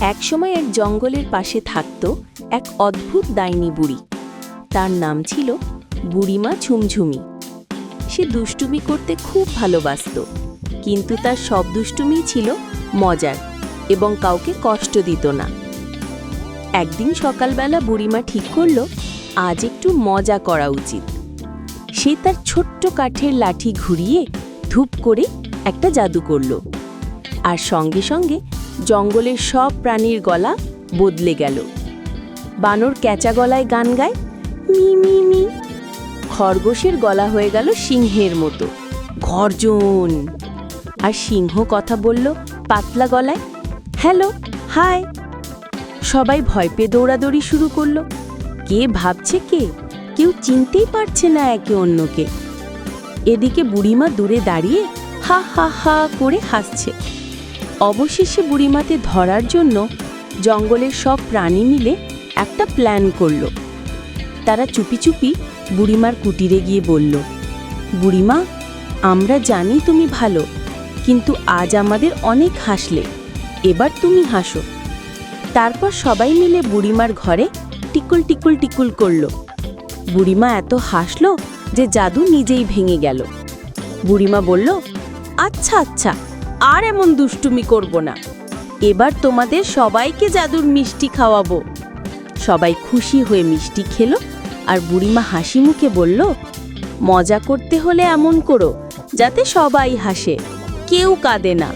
একসময় এক জঙ্গলের পাশে থাকত এক অদ্ভুত দাইনি বুড়ি। তার নাম ছিল বুড়িমা ঝুমঝুমি। সে দুষ্টুমি করতে খুব ভালোবাসত, কিন্তু তার সব দুষ্টুমিই ছিল মজার এবং কাউকে কষ্ট দিত না। একদিন সকালবেলা বুড়িমা ঠিক করল, আজ একটু মজা করা উচিত। সে তার ছোট্ট কাঠের লাঠি ঘুরিয়ে ধূপ করে একটা জাদু করল। আর সঙ্গে সঙ্গে জঙ্গলের সব প্রাণীর গলা বদলে গেল। বানর ক্যাচা গলায় গান গায়, মি মি মি। খরগোশের গলা হয়ে গেল সিংহের মতো। গর্জন। আর সিংহ কথা বলল পাতলা গলায়, হ্যালো, হাই। সবাই ভয় পেয়ে দৌড়াদৌড়ি শুরু করল। কে ভাবছে কে? কেউ চিনতেই পারছে না একে অন্যকে। এদিকে বুড়িমা দূরে দাঁড়িয়ে হা হা হা করে হাসছে। অবশেষে বুড়িমাতে ধরার জন্য জঙ্গলের সব প্রাণী মিলে একটা প্ল্যান করল। তারা চুপি চুপি বুড়িমার কুটিরে গিয়ে বলল, বুড়িমা, আমরা জানি তুমি ভালো, কিন্তু আজ আমাদের অনেক হাসলে, এবার তুমি হাসো। তারপর সবাই মিলে বুড়িমার ঘরে টিকুল টিকুল টিকুল করল। বুড়িমা এত হাসলো যে জাদু নিজেই ভেঙে গেল। বুড়িমা বলল আচ্ছা আচ্ছা আর এমন দুষ্টুমি করব না। এবার তোমাদের সবাইকে জাদুর মিষ্টি খাওয়াবো। সবাই খুশি হয়ে মিষ্টি খেলো আর বুড়িমা হাসি মুখে বলল, মজা করতে হলে এমন করো, যাতে সবাই হাসে, কেউ কাঁদে না।